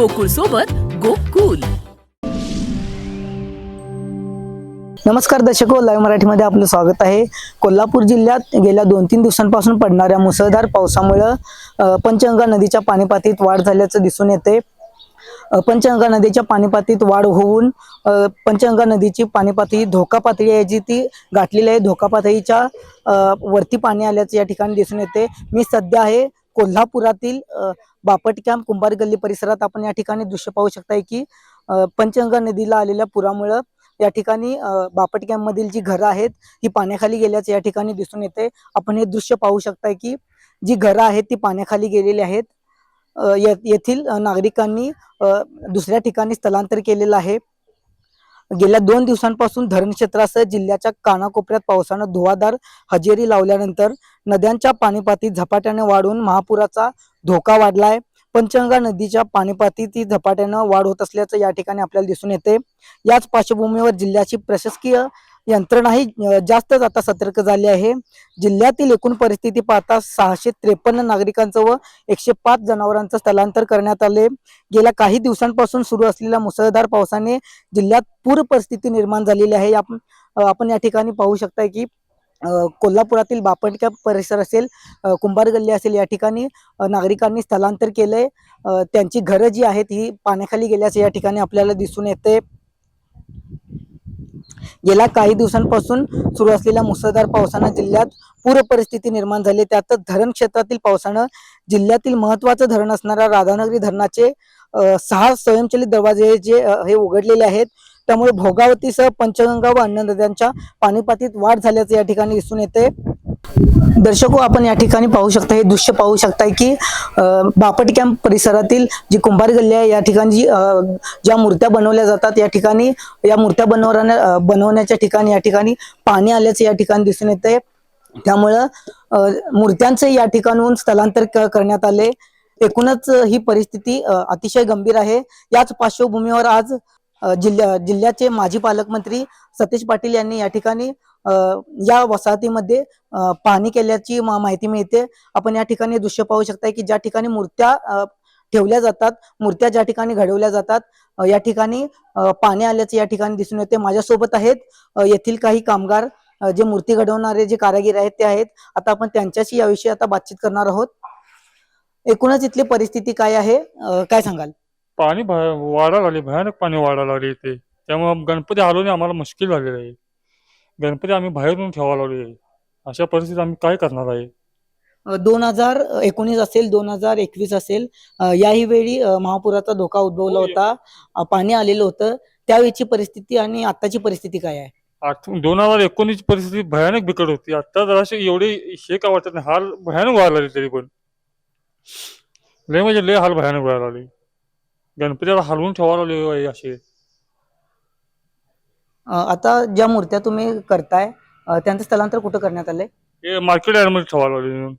गोकुळ सोबत गोकुल. नमस्कार दर्शक लाईव्ह मराठीमध्ये आपलं स्वागत आहे. कोल्हापूर जिल्ह्यात गेल्या दोन तीन दिवसांपासून पडणाऱ्या मुसळधार पावसामुळं पंचगंगा नदीच्या पाणीपातीत वाढ झाल्याचं दिसून येते पंचगंगा नदीच्या पाणीपातीत वाढ होऊन पंचगंगा नदीची पाणीपाती धोका पातळी आहे जी ती गाठलेली आहे. धोका पातळीच्या वरती पाणी आल्याचं या ठिकाणी दिसून येते मी सध्या आहे कोल्हापुरातील बापट कॅम्प कुंभार गल्ली परिसरात आपण या ठिकाणी दृश्य पाहू शकताय की पंचगंगा नदीला आलेल्या पुरामुळं या ठिकाणी बापट कॅम्प मधील जी घरं आहेत ही पाण्याखाली गेल्याचं या ठिकाणी दिसून येते आपण हे दृश्य पाहू शकताय की जी घरं आहेत ती पाण्याखाली गेलेली आहेत. येथील नागरिकांनी दुसऱ्या ठिकाणी स्थलांतर केलेलं आहे. गेल्या दोन दिवसांपासून धरण क्षेत्रासह जिल्ह्याच्या कानाकोपऱ्यात पावसानं धुवाधार हजेरी लावल्यानंतर नद्यांच्या पाणीपातीत झपाट्याने वाढून महापुराचा धोका वाढलाय. पंचगंगा नदीच्या पाणीपातीत ही झपाट्यानं वाढ होत असल्याचं या ठिकाणी आपल्याला दिसून येते. याच पार्श्वभूमीवर जिल्ह्याची प्रशासकीय यंत्रणाही जास्तच आता सतर्क झाली आहे. जिल्ह्यातील एकूण परिस्थिती पाहता सहाशे त्रेपन्न नागरिकांचं व एकशे पाच जनावरांचं स्थलांतर करण्यात आले गेल्या काही दिवसांपासून सुरू असलेल्या मुसळधार पावसाने जिल्ह्यात पूर परिस्थिती निर्माण झालेली आहे. आपण आपण या ठिकाणी पाहू शकताय की कोल्हापुरातील बापटक्या परिसर असेल कुंभार गल्ली असेल या ठिकाणी नागरिकांनी स्थलांतर केलंय. त्यांची घरं जी आहेत ही पाण्याखाली गेल्याचं या ठिकाणी आपल्याला दिसून येते गेल्या काही दिवसांपासून सुरू असलेल्या मुसळधार पावसानं जिल्ह्यात पूर परिस्थिती निर्माण झाली. त्यातच धरण क्षेत्रातील पावसानं जिल्ह्यातील महत्वाचं धरण असणाऱ्या राधानगरी धरणाचे सहा स्वयंचलित दरवाजे जे हे उघडलेले आहेत. त्यामुळे भोगावतीसह पंचगंगा व अन्य नद्यांच्या पाणीपातीत वाढ झाल्याचं या ठिकाणी दिसून येते दर्शको आपण या ठिकाणी पाहू शकता हे दृश्य पाहू शकताय की बापट कॅम्प परिसरातील जी कुंभार गल्ली आहे या ठिकाणी जी ज्या मूर्त्या बनवल्या जातात या ठिकाणी या मूर्त्या बनवण्या बनवण्याच्या ठिकाणी या ठिकाणी पाणी आल्याचं या ठिकाणी दिसून येते त्यामुळं मूर्त्यांचं या ठिकाणून स्थलांतर क- करण्यात आले एकूणच ही परिस्थिती अतिशय गंभीर आहे. याच पार्श्वभूमीवर आज जिल्ह्या जिल्ह्याचे माजी पालकमंत्री सतीश पाटील यांनी या ठिकाणी या वसाहतीमध्ये पाणी पाहणी केल्याची माहिती मिळते. आपण या ठिकाणी दृश्य पाहू शकताय की ज्या ठिकाणी मूर्त्या ठेवल्या जातात मूर्त्या ज्या ठिकाणी घडवल्या जातात या ठिकाणी पाणी आल्याचे या ठिकाणी दिसून येते. माझ्यासोबत आहेत येथील काही कामगार जे मूर्ती घडवणारे जे कारागीर आहेत ते आहेत. आता आपण त्यांच्याशी याविषयी आता बातचीत करणार आहोत. एकूणच इथली परिस्थिती काय आहे? काय सांगाल? पाणी वाढायला लागले. भयानक पाणी वाढायला लागले इथे. त्यामुळे गणपती हलवणे आम्हाला मुश्किल झालेलं आहे. गणपती आम्ही बाहेरून ठेवायला लागले अशा परिस्थितीत आम्ही काय करणार आहे? दोन हजार एकोणीस असेल दोन हजार एकवीस असेल याही वेळी महापुराचा धोका उद्भवला हो, होता. पाणी आलेलं होतं. त्यावेळीची परिस्थिती आणि आताची परिस्थिती काय आहे? दोन हजार एकोणीस परिस्थिती भयानक बिकट होती. आता जराशी एवढी हे का वाटत नाही हाल भयानक व्हायला लागले तरी पण. लय म्हणजे लय हाल भयानक व्हायला लागले. गणपतीला हलवून ठेवायला लागले असे. आता ज्या मूर्त्या तुम्ही करताय अ, त्यांचं स्थलांतर कुठं करण्यात आलंय? हे मार्केट यार्डमध्ये ठेवायला लागले.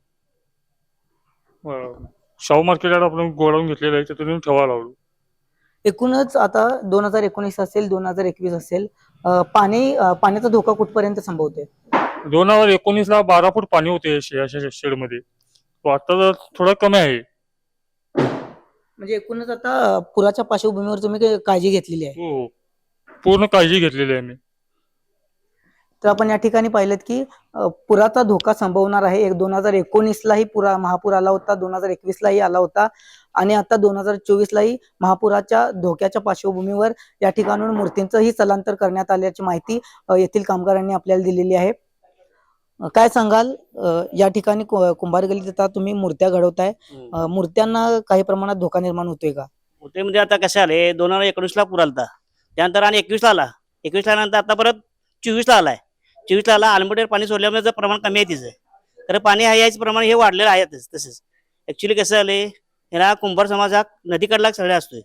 शाहू मार्केट यार्ड आपण गोडाऊन घेतलेलं आहे तिथून ठेवायला लागलो. एकूणच आता दोन हजार एकोणीस असेल दोन हजार एकवीस असेल अ, पाणी अ, पाण्याचा धोका कुठपर्यंत संभवतोय? दोन हजार एकोणीस ला बारा फूट पाणी होते शेडमध्ये. तो आता जर थोडा कमी आहे. म्हणजे एकूणच आता पुराच्या पार्श्वभूमीवर तुम्ही काही काळजी घेतलेली आहे. हो. पूर्ण काळजी घेतलेली आहे मी. तर आपण या ठिकाणी पाहिलं की पुराचा धोका संभवणार आहे. एक दोन हजार एकोणीसलाही पुरा महापूर आला होता दोन हजार एकवीसलाही आला होता. आणि आता दोन हजार चोवीसलाही महापुराच्या धोक्याच्या पार्श्वभूमीवर या ठिकाणून मूर्तींचंही स्थलांतर करण्यात आल्याची माहिती येथील कामगारांनी आपल्याला दिलेली आहे. काय सांगाल? या ठिकाणी कु- कुंभारगल्लीत आता तुम्ही मूर्त्या घडवताय. मूर्त्यांना काही प्रमाणात धोका निर्माण होतोय का? होटेमध्ये आता कसं आले? दोन हजार एकोणीसला पूर आलता. त्यानंतर आणि एकवीसला आला. एकवीसला नंतर आता परत चोवीसला आलाय. चोवीसला आला आलमटीवर पाणी सोडल्यामुळे जर प्रमाण कमी आहे तिचं. तर पाणी आहे याचं प्रमाण हे वाढलेलं आहे तसं तसंच. ऍक्च्युली कसं आले ह्याला कुंभार समाज हा नदीकडला सगळ्या असतोय.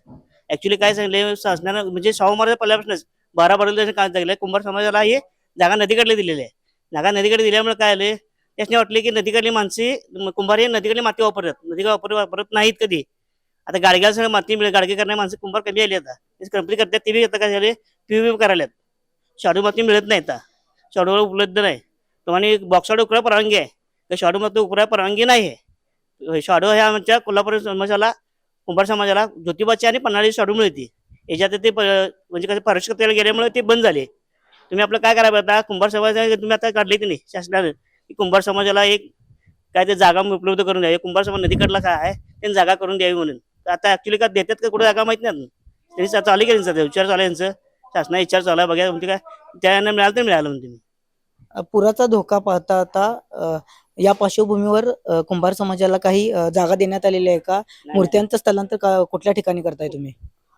ॲक्च्युली काय सांगले शासनानं म्हणजे शाहू महाराज पहिल्यापासूनच बारा बारा काय जगले कुंभार समाजाला हे जागा नदीकडले दिलेली आहे. जागा नदीकडे दिल्यामुळे काय आले त्याच्याने वाटले की नदीकडली माणसे कुंभार हे नदीकडली माती वापरतात नदी वापर वापरत नाहीत कधी. आता गाडग्याला सगळं माती मिळेल गाडगे करणारे माणसं कुंभार कमी आली आता. कंपनी करतात ते बी आता काय झाले? पीव्ही करायला शाडू माती मिळत नाही आता. शाडूवर उपलब्ध नाही. तुम्हाला बॉक्साड उकळा परवानगी आहे. तर शाडू माती उकळा परवानगी नाही आहे. शाडू ह्या आमच्या कोल्हापूर समाजाला कुंभार समाजाला ज्योतिबाची आणि पन्हाळी शाडू मिळते. याच्यात ते प- म्हणजे कसं परिष्कृतीला गेल्यामुळे ते बंद झाले. तुम्ही आपलं काय करावं आता? कुंभार समाज तुम्ही आता काढले की नाही? शासनानं. की कुंभार समाजाला एक काय ते जागा उपलब्ध करून द्यावी. कुंभार समाज नदीकडला काय आहे त्यांनी जागा करून द्यावी म्हणून. आता ऍक्च्युली का देतात का कुठे जागा माहीत नाही. त्यांनी चालू केलं त्यांचा विचार चालू यांचं शासना विचार चालू आहे बघा म्हणजे काय. त्यांना मिळालं तर मिळालं म्हणते मी. पुराचा धोका पाहता आता या पार्श्वभूमीवर कुंभार समाजाला काही जागा देण्यात आलेली आहे का? मूर्त्यांचं स्थलांतर कुठल्या ठिकाणी करताय तुम्ही?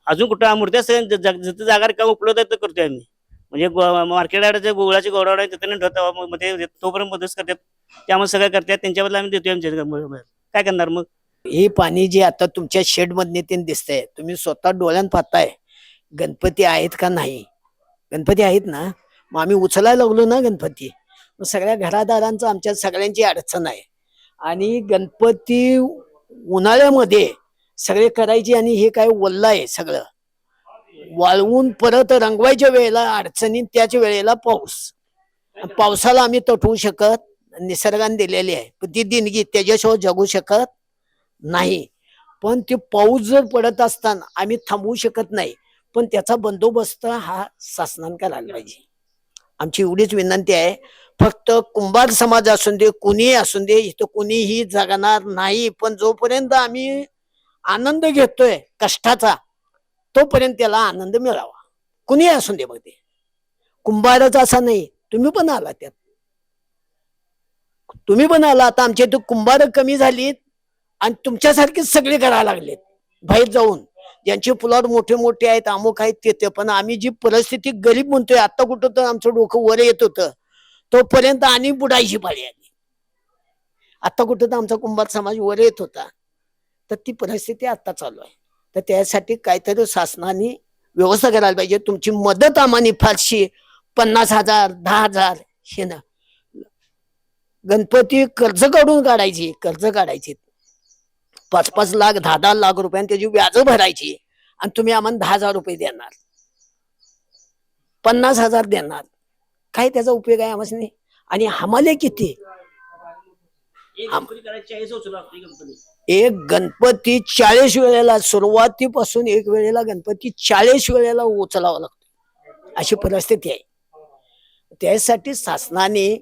अजून कुठं? मूर्त्या जिथं जागा रिकामी उपलब्ध आहे, ते करतोय आम्ही. म्हणजे मार्केट गोळाची गोडावड आहे तिथे ठेवतो. मग ते तोपर्यंत मदत करतात. त्यामुळे सगळं करतात. त्यांच्याबद्दल आम्ही देतोय आमच्या. काय करणार मग? हे पाणी जे आता तुमच्या शेडमधने ते दिसतंय तुम्ही स्वतः डोळ्यान पाहताय. गणपती आहेत का नाही? गणपती आहेत ना? मग आम्ही उचलायला लागलो ना गणपती. मग सगळ्या घरादारांचं आमच्या सगळ्यांची अडचण आहे. आणि गणपती उन्हाळ्यामध्ये सगळे करायचे आणि हे काय ओल्लं आहे सगळं. वाळवून परत रंगवायच्या वेळेला अडचणी त्याच वेळेला पाऊस. पावसाला आम्ही तटवू शकत निसर्गाने दिलेली आहे. ती देणगी त्याच्याशिवाय जगू शकत नाही. पण ते पाऊस जर पडत असताना आम्ही थांबवू शकत नाही पण त्याचा बंदोबस्त हा शासनाने करायला पाहिजे. आमची एवढीच विनंती आहे फक्त कुंभार समाज असून दे कुणीही असून दे इथं कुणीही जगणार नाही पण जोपर्यंत आम्ही आनंद घेतोय कष्टाचा तोपर्यंत त्याला आनंद मिळावा. कुणीही असून दे मग ते. कुंभारच असा नाही तुम्ही पण आला त्यात. तुम्ही पण आला आता आमच्या इथं कुंभार कमी झालीत आणि तुमच्यासारखेच सगळे करायला लागलेत. बाहेर जाऊन. ज्यांचे प्लॉट मोठे मोठे आहेत अमुक आहेत ते ते. पण आम्ही जी परिस्थिती गरीब म्हणतोय आता कुठं तर आमचं डोकं वर येत होतं. तोपर्यंत आणि बुडायची पाळी आली. आता कुठं तर आमचा कुंभार समाज वर येत होता. तर ती परिस्थिती आता चालू आहे. तर त्यासाठी काहीतरी शासनाने व्यवस्था करायला पाहिजे. तुमची मदत आम्हाला फारशी पन्नास हजार दहा हजार हे ना. गणपती कर्ज काढून काढायची कर्ज काढायची पाच पाच लाख दहा दहा लाख रुपये त्याची व्याज भरायची आणि तुम्ही आम्हाला दहा हजार रुपये देणार. पन्नास हजार देणार. काय त्याचा उपयोग आहे आम्हाला आणि आम्हाला किती. एक गणपती चाळीस वेळेला सुरुवातीपासून एक वेळेला गणपती चाळीस वेळेला उचलावा लागतो. अशी परिस्थिती आहे. त्यासाठी शासनाने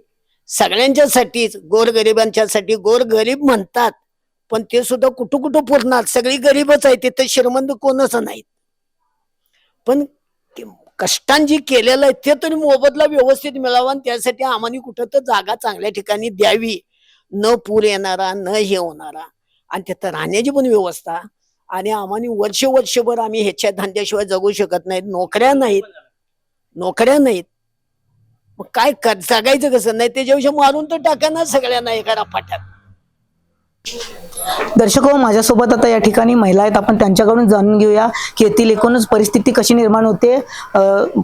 सगळ्यांच्यासाठीच गोरगरिबांच्यासाठी गोरगरीब म्हणतात पण ते सुद्धा कुठं कुठं पुरणार? सगळी गरीबच आहे तिथं श्रीमंत कोणच नाहीत. पण कष्टांजी जी केलेलं आहे ते तरी मोबदला व्यवस्थित मिळावा आणि त्यासाठी आम्हाला कुठं तर जागा चांगल्या ठिकाणी द्यावी. न पूर येणारा न हे होणारा. आणि तिथं राहण्याची पण व्यवस्था. आणि आम्हाला वर्ष वर्षभर आम्ही ह्याच्या धंद्याशिवाय जगू शकत नाहीत. नोकऱ्या नाहीत. नोकऱ्या नाहीत. मग काय कर जगायचं कसं? नाही त्याच्याविषयी मारून तर टाका ना सगळ्यांना एका फाट्यात दर्शक हो, माझ्यासोबत आता या ठिकाणी महिला आहेत. आपण त्यांच्याकडून जाणून घेऊया की येथील एकूणच परिस्थिती कशी निर्माण होते.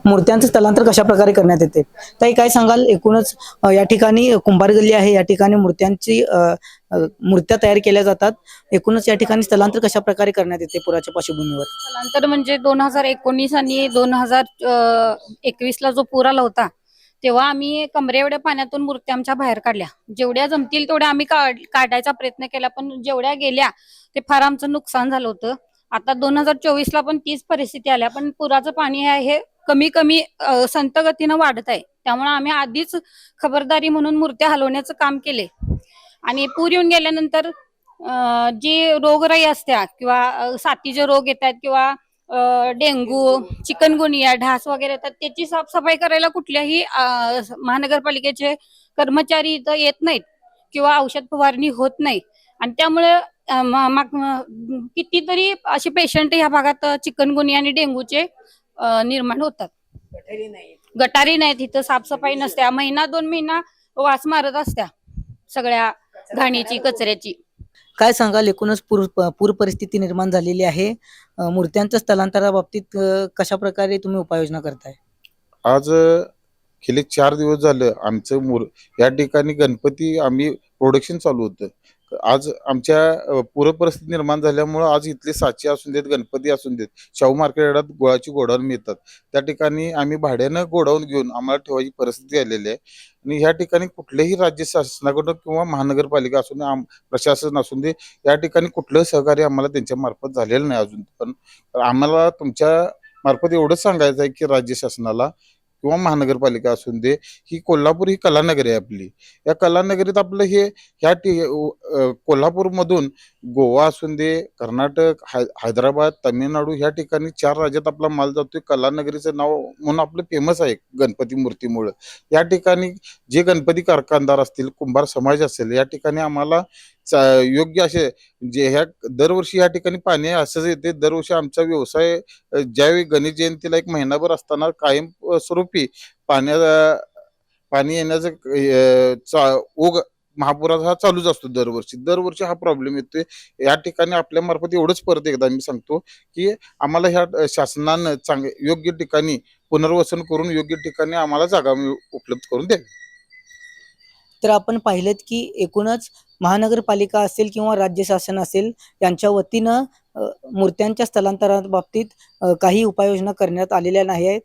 मूर्त्यांचं स्थलांतर कशा प्रकारे करण्यात येते. ताई काय सांगाल? एकूणच या ठिकाणी कुंभार गल्ली आहे. या ठिकाणी मूर्त्यांची मूर्त्या तयार केल्या जातात. एकूणच या ठिकाणी स्थलांतर कशा प्रकारे करण्यात येते पुराच्या पार्श्वभूमीवर? स्थलांतर म्हणजे दोन हजार एकोणीस आणि दोन हजार एकवीस ला जो पूर आला होता तेव्हा आम्ही कमरे एवढ्या पाण्यातून मूर्त्या आमच्या बाहेर काढल्या. जेवढ्या जमतील तेवढ्या आम्ही काढायचा प्रयत्न केला पण जेवढ्या गेल्या ते फार आमचं नुकसान झालं होतं. आता दोन हजार चोवीस ला पण तीच परिस्थिती आल्या पण पुराचं पाणी आहे हे कमी कमी संत गतीनं वाढत आहे. त्यामुळे आम्ही आधीच खबरदारी म्हणून मूर्त्या हलवण्याचं काम केले आणि पूर येऊन गेल्यानंतर जी रोगराई असत्या किंवा साथीचे रोग येतात किंवा डेंगू चिकनगुनिया ढास वगैरे येतात त्याची साफसफाई करायला कुठल्याही महानगरपालिकेचे कर्मचारी इथं येत नाहीत किंवा औषध फवारणी होत नाही. आणि त्यामुळे कितीतरी असे पेशंट ह्या भागात चिकनगुनिया आणि डेंगूचे निर्माण होतात. गटारी नाहीत. इथं साफसफाई नसत्या महिना दोन महिना वास मारत असत्या सगळ्या घाणीची कचऱ्याची. काय सांगाल? एकूणच पूर पूर परिस्थिती निर्माण झालेली आहे. मूर्त्यांच्या स्थलांतराबाबतीत कशा प्रकारे तुम्ही उपाययोजना करताय? आज गेले चार दिवस झालं आमचं मूर या ठिकाणी गणपती आम्ही प्रोडक्शन चालू होतं. आज आमच्या पूरपरिस्थिती निर्माण झाल्यामुळं आज इथले साचे असून देत गणपती असून देत शाहू मार्केट गुळाची गोडाऊन मिळतात. त्या ठिकाणी आम्ही भाड्यानं गोडाऊन घेऊन आम्हाला ठेवायची परिस्थिती आलेली आहे. आणि ह्या ठिकाणी कुठलेही राज्य शासनाकडून किंवा महानगरपालिका असून दे, आम प्रशासन असून दे या ठिकाणी कुठलं सहकार्य आम्हाला त्यांच्या मार्फत झालेलं नाही अजून पण. तर आम्हाला तुमच्या मार्फत एवढंच सांगायचं आहे की राज्य शासनाला किंवा महानगरपालिका असून दे ही कोल्हापूर ही कलानगरी आहे आपली. या कलानगरीत आपलं हे ह्या टी कोल्हापूरमधून गोवा असून दे कर्नाटक हाय हैदराबाद तामिळनाडू ह्या ठिकाणी चार राज्यात आपला माल जातोय. कलानगरीचं नाव म्हणून आपलं फेमस आहे गणपती मूर्तीमुळं. या ठिकाणी जे गणपती कारखानदार असतील कुंभार समाज असेल या ठिकाणी आम्हाला योग्य असे जे ह्या दरवर्षी या ठिकाणी पाणी असंच येते. दरवर्षी आमचा व्यवसाय ज्यावेळी गणेश जयंतीला एक महिनाभर असताना कायम स्वरूपी पाण्या पाणी येण्याचं चा- ओघ महापुराचा हा चालूच असतो दरवर्षी. दरवर्षी हा प्रॉब्लेम येतोय. या ठिकाणी आपल्या मार्फत एवढंच परत एकदा मी सांगतो की आम्हाला ह्या शासनानं चांग योग्य ठिकाणी पुनर्वसन करून योग्य ठिकाणी आम्हाला जागा उपलब्ध करून द्यावी. तर आपण पाहिलं की एकूणच महानगरपालिका असेल किंवा राज्य शासन असेल यांच्या वतीनं मूर्त्यांच्या स्थलांतराबाबतीत काही उपाययोजना करण्यात आलेल्या नाही आहेत.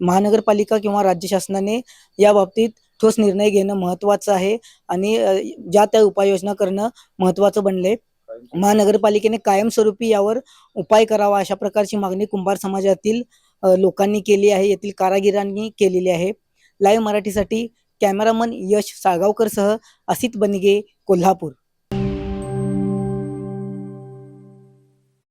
महानगरपालिका किंवा राज्य शासनाने या बाबतीत ठोस निर्णय घेणं महत्त्वाचं आहे आणि ज्या त्या उपाययोजना करणं महत्त्वाचं बनले महानगरपालिकेने कायमस्वरूपी यावर उपाय करावा अशा प्रकारची मागणी कुंभार समाजातील लोकांनी केली आहे. येथील कारागिरांनी केलेली आहे. लाईव्ह मराठीसाठी कॅमेरामन यश साळगावकरसह असित बनगे कोल्हापूर.